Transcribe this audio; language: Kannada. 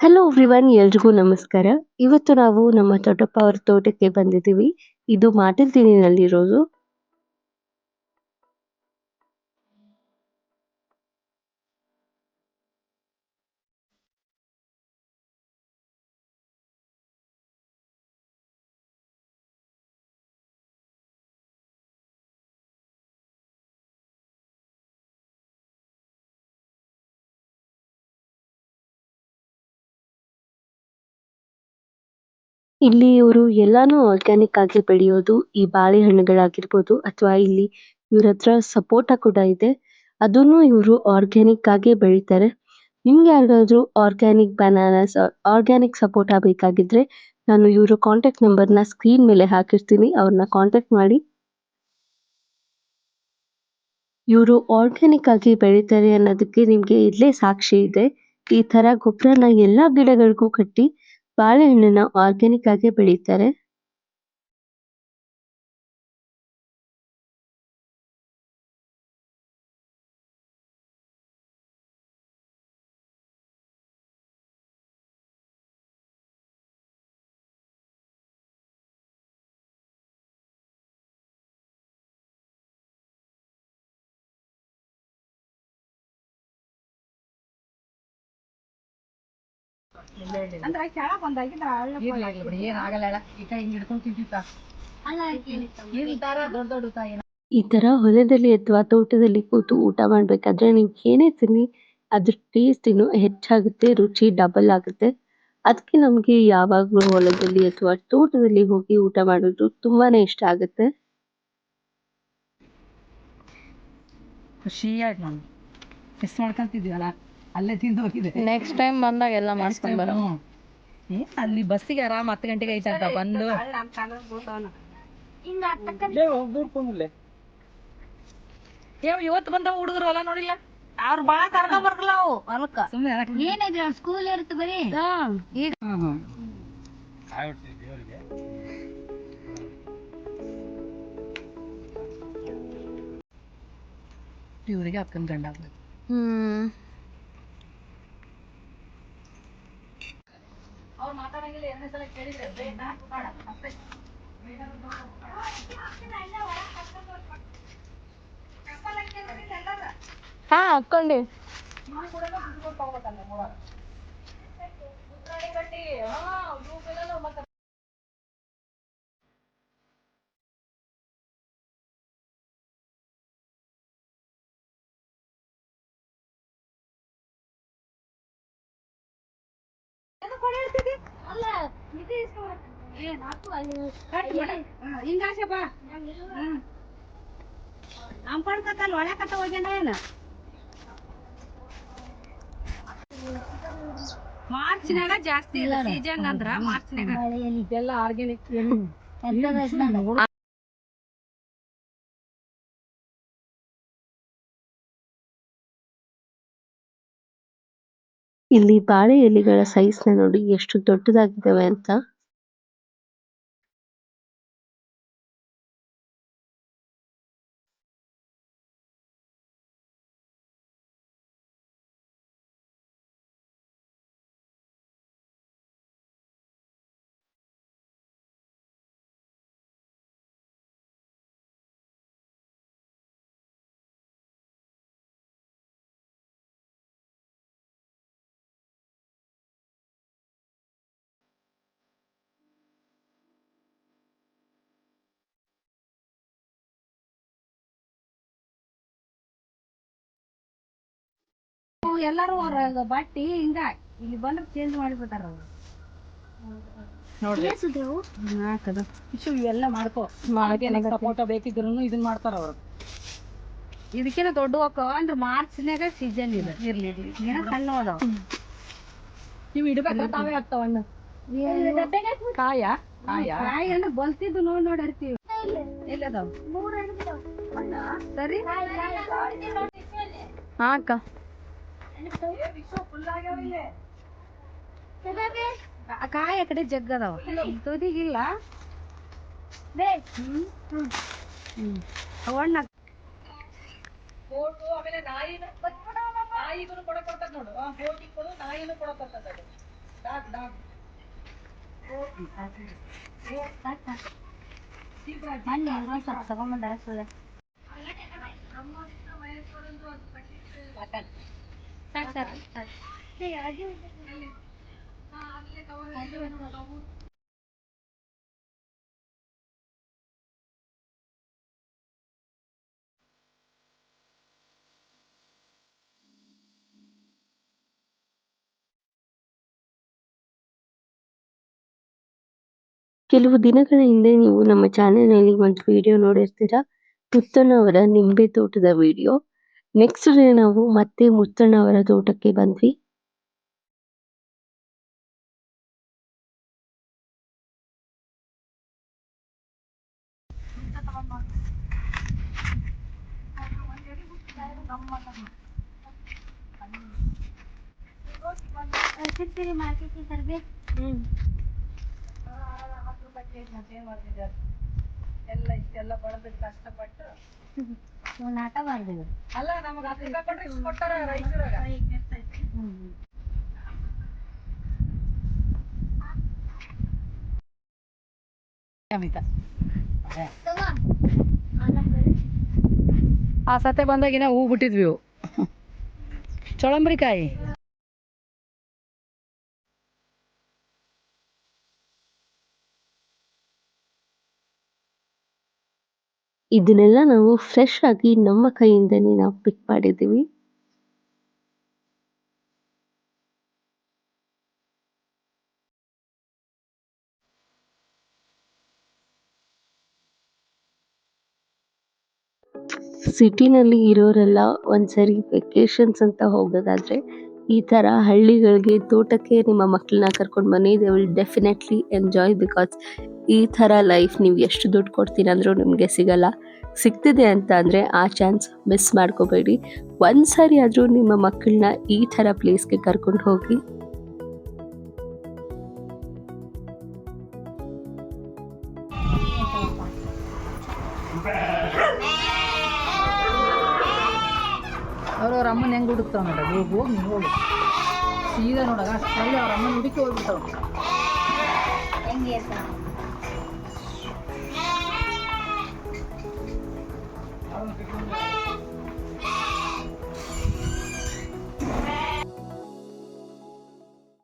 ಹಲೋ ಎವ್ರಿವನ್ ಎಲ್ರಿಗೂ ನಮಸ್ಕಾರ. ಇವತ್ತು ನಾವು ನಮ್ಮ ದೊಡ್ಡಪ್ಪ ಅವ್ರ ತೋಟಕ್ಕೆ ಬಂದಿದ್ದೀವಿ. ಇದು ಮಾಟಿಲ್ತಿನಲ್ಲಿರೋದು ಇಲ್ಲಿ ಇವರು ಎಲ್ಲಾನು ಆರ್ಗಾನಿಕ್ ಆಗಿ ಬೆಳೆಯೋದು, ಈ ಬಾಳೆಹಣ್ಣುಗಳಾಗಿರಬಹುದು ಅಥವಾ ಇಲ್ಲಿ ಇವ್ರ ಹತ್ರ ಸಪೋಟ ಕೂಡ ಇದೆ. ಅದನ್ನು ಇವರು ಆರ್ಗಾನಿಕ್ ಆಗಿ ಬೆಳಿತಾರೆ. ನಿಮ್ಗೆ ಯಾರಿಗಾದ್ರು ಆರ್ಗಾನಿಕ್ ಬನಾನಸ್ ಆರ್ಗಾನಿಕ್ ಸಪೋಟ ಬೇಕಾಗಿದ್ರೆ ನಾನು ಇವರ ಕಾಂಟ್ಯಾಕ್ಟ್ ನಂಬರ್ನ ಸ್ಕ್ರೀನ್ ಮೇಲೆ ಹಾಕಿರ್ತೀನಿ. ಅವ್ರನ್ನ ಕಾಂಟ್ಯಾಕ್ಟ್ ಮಾಡಿ. ಇವರು ಆರ್ಗ್ಯಾನಿಕ್ ಆಗಿ ಬೆಳಿತಾರೆ ಅನ್ನೋದಕ್ಕೆ ನಿಮಗೆ ಇಲ್ಲೇ ಸಾಕ್ಷಿ ಇದೆ. ಈ ತರ ಗೊಬ್ಬರನ ಎಲ್ಲಾ ಗಿಡಗಳಿಗೂ ಕಟ್ಟಿ ಬಾಳೆಹಣ್ಣನ್ನ ಆರ್ಗ್ಯಾನಿಕ್ ಆಗಿ ಬೆಳೀತಾರೆ. ಅಂದ್ರೆ ಕೆಳಗ್ ಏನಾಗಲ್ಲ. ಈ ಕೈ ಹಿಂಗ್ ಹಿಡ್ಕೊಂಡ್ ತಿಂತಿತ್ತ. ಈ ತರ ದೊಡ್ಡ್ ದೊಡ್ಡ ಕಾಯಿ ಈ ತರ ಹೊಲದಲ್ಲಿ ಅಥವಾ ತೋಟದಲ್ಲಿ ಕೂತು ಊಟ ಮಾಡ್ಬೇಕಾದ್ರೆ ನೀವು ಏನೇ ತಿನ್ನಿ ಅದ್ರ ಟೇಸ್ಟ್ ಇನ್ನು ಹೆಚ್ಚಾಗುತ್ತೆ ರುಚಿ ಡಬಲ್ ಆಗುತ್ತೆ. ಅದಕ್ಕೆ ನಮ್ಗೆ ಯಾವಾಗ್ಲೂ ಹೊಲದಲ್ಲಿ ಅಥವಾ ತೋಟದಲ್ಲಿ ಹೋಗಿ ಊಟ ಮಾಡೋದು ತುಂಬಾನೇ ಇಷ್ಟ ಆಗುತ್ತೆ. ಖುಷಿ ಆಯ್ತು ನನ್ಗೆ ಮಿಸ್ ಮಾಡ್ಕೊಂತಿದ್ವಲ್ಲ ಅಲ್ಲೇ ತಿಂದು ಹೋಗಿದೆ. ನೆಕ್ಸ್ಟ್ ಟೈಮ್ ಬಂದಾಗ ಎಲ್ಲ ಮಾಡ್ಕೊಂಡ್ ಬರೋ ಹ್ಮ್. ಏ, ಅಲ್ಲಿ ಬಸ್ಸಿಗೆ ಆರಾಮ್ ಹತ್ತು ಗಂಟೆಗೆ ಐತಂತ ಬಂದು. ಏ, ಇವತ್ತು ಬಂದವ ಹುಡುಗರು ಹೊಲ ನೋಡಿಲ್ಲ? ಅವ್ರು ಬಾಳ ಕರ್ಕೊಂಡ್ ಬರ್ಕಲ್ಲ ಅವು ಹೊಲಕ್ಕ. ಸುಮ್ಮನೆ ಏನಿದೆ ಸ್ಕೂಲ್ ಇರುತ್ತೆ ಬರೀ? ಈಗ ಇವ್ರಿಗೆ ಅಕ್ಕನ ಗಂಡ ಆಗ್ಬೇಕು. ಹ್ಮ್. ಅವ್ರು ಮಾತಾಡಂಗಿಲ್ಲ ಎರಡನೇ ಸಲ ಕೇಳಿದ್ರೆ ಬೇಡ, ಬೇಡ, ಅಷ್ಟೇ. ಹಾ ಹಾಕೊಂಡಿ ಮಾರ್ಚ್ನಾಗ ಜಾಸ್ತಿ ಇಲ್ಲ ಸೀಜನ್ ಅಂದ್ರ ಮಾರ್ಚ್ನಾಗ ಇದೆಲ್ಲ ಆರ್ಗ್ಯಾನಿಕ್ ಇಲ್ಲಿ ಬಾಳೆ ಎಲೆಗಳ ಸೈಜ್ನ ನೋಡಿ ಎಷ್ಟು ದೊಡ್ಡದಾಗಿದ್ದಾವೆ ಅಂತ. ಎಲ್ಲಾರು ಅವ್ರ ಬಟ್ಟಿ ಹಿಂಗ ಇಲ್ಲಿ ಬಂದ್ರೆ ಚೇಂಜ್ ಮಾಡಿಬಿಡ್ತಾರ ಅವ್ರು ನೋಡ್ರಿ ಇಶು ಇವೆಲ್ಲ ಮಾಡ್ಕೋ ಫೋಟೋ ಬೇಕಿದ್ರು ಇದನ್ನ ಮಾಡ್ತಾರ ಅವ್ರು ಇದಕ್ಕೇನ ದೊಡ್ಡ ಅಂದ್ರ ಅಂದ್ರೆ ಮಾರ್ಚ್ನಾಗ ಸೀಸನ್ ಇದೆ ಇರ್ಲಿ ಇರ್ಲಿ ಏನ ಸಣ್ಣ ಅದಾವ ನೀವು ಇಡಬೇಕು ತಾವೇ ಆಗ್ತಾವ ಹಣ್ಣು ಕಾಯ ಕಾಯ ಕಾಯಿ ಅಂದ್ರೆ ಬಲ್ತಿದ್ದು ನೋಡ್ ನೋಡಿ ಎಲ್ಲದಾವ ಸರಿ ಹಾ ಅಕ್ಕ ಕಾಯಿ ಕಡೆ ಜಗ್ ಅದಾವ ತುದಿಗಿಲ್ಲ ಅವಣ್ಣ ಫೋಟೋ ಆಮೇಲೆ ನಾಯಿನ ನಾಯಿಗೂ ನೋಡು. ಕೊಡು ನಾಯಿನೂ ಅದು. ಸ್ವಲ್ಪ ತಗೊಂಬಂದಾರ ಸುಳ್ಳ. ಸಾಕ್. ಕೆಲವು ದಿನಗಳ ಹಿಂದೆ ನೀವು ನಮ್ಮ ಚಾನೆಲ್ನಲ್ಲಿ ಒಂದು ವಿಡಿಯೋ ನೋಡಿರ್ತೀರಾ? ಪುತ್ತನವರ ಅವರ ನಿಂಬೆ ತೋಟದ ವಿಡಿಯೋ ನೆಕ್ಸ್ಟ್ ಡೇ ನಾವು ಮತ್ತೆ ಮುತ್ತಣ್ಣವರ ತೋಟಕ್ಕೆ ಬಂದ್ವಿ. ಎಲ್ಲ ಇಷ್ಟೆಲ್ಲ ಕಷ್ಟಪಟ್ಟು ಮಾಡ್ದೇವು ಅಲ್ಲ ನಮಗ ಹತ್ತು ರೂಪಾಯಿ ಕೊಟ್ರೆ ಇಷ್ಟು ಕೊಟ್ಟಾರ ರೈತರಾಗ? ಅಮಿತ. ಆ ಸತೆ ಬಂದಾಗಿನ ಹೂ ಬಿಟ್ಟಿದ್ವಿ ಚೊಳಂಬ್ರಿಕಾಯಿ ಇದನ್ನೆಲ್ಲ ನಾವು ಫ್ರೆಶ್ ಆಗಿ ನಮ್ಮ ಕೈಯಿಂದನೇ ನಾವು ಪಿಕ್ ಮಾಡಿದ್ದೀವಿ. ಸಿಟಿನಲ್ಲಿ ಇರೋರೆಲ್ಲ ಒಂದ್ಸರಿ ವೆಕೇಶನ್ಸ್ ಅಂತ ಹೋಗೋದಾದ್ರೆ ಈ ತರ ಹಳ್ಳಿಗಳಿಗೆ ತೋಟಕ್ಕೆ ನಿಮ್ಮ ಮಕ್ಕಳನ್ನ ಕರ್ಕೊಂಡು ಬನ್ನಿ they will definitely enjoy because ಈ ಥರ ಲೈಫ್ ನೀವು ಎಷ್ಟು ದುಡ್ಡು ಕೊಡ್ತೀನಿ ಅಂದ್ರೂ ನಿಮಗೆ ಸಿಗಲ್ಲ. ಸಿಗ್ತಿದೆ ಅಂತ ಅಂದರೆ ಆ ಚಾನ್ಸ್ ಮಿಸ್ ಮಾಡ್ಕೋಬೇಡಿ. ಒಂದ್ಸರಿ ಆದರೂ ನಿಮ್ಮ ಮಕ್ಕಳನ್ನ ಈ ಥರ ಪ್ಲೇಸ್ಗೆ ಕರ್ಕೊಂಡು ಹೋಗಿ. ಅವ್ರವ್ರ ಅಮ್ಮನ ಹೆಂಗ್ ಹುಡುಕ್ತಾವ ನೋಡ? ಹೋಗಿ ಹೋಗು ಸೀದಾ ನೋಡಗ ಅಲ್ಲಿ ಅವ್ರ ಅಮ್ಮನ ಹುಡುಕಿ ಹೋಗ್ಬಿಡ್ತಾವ இங்கேருக்கா